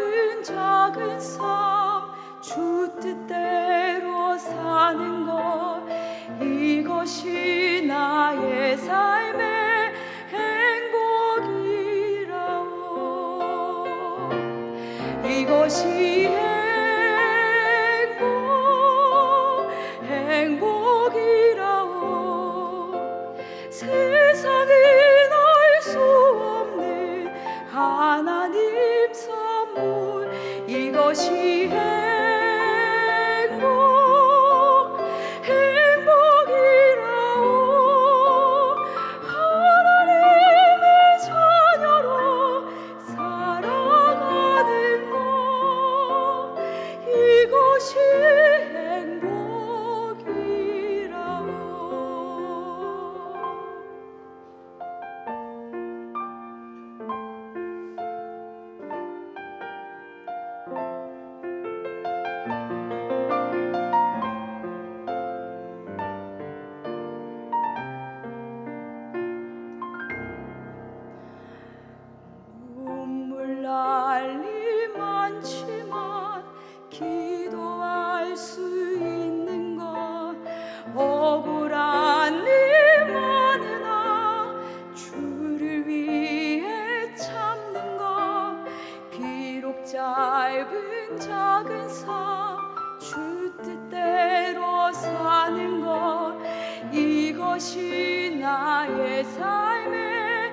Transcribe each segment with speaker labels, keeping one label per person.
Speaker 1: 작은 작은 삶 주 뜻대로 사는 것 이것이 나의 삶. 작은 삶주 뜻대로 사는 것. 이것이 나의 삶의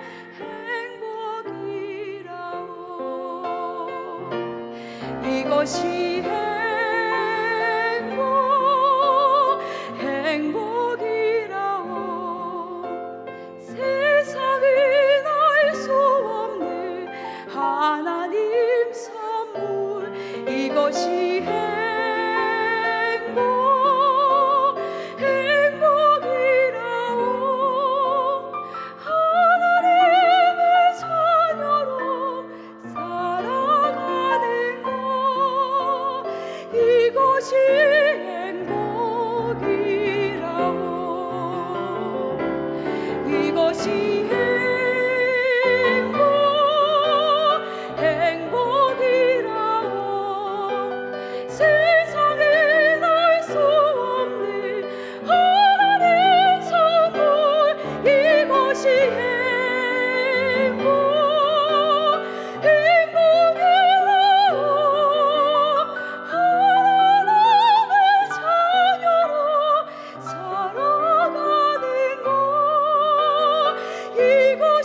Speaker 1: 행복이라고 이것이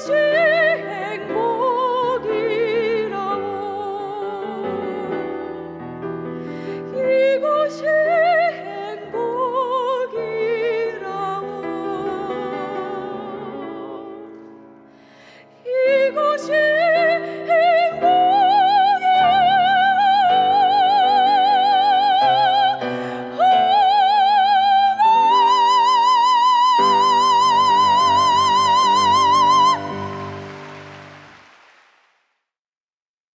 Speaker 1: Jesus.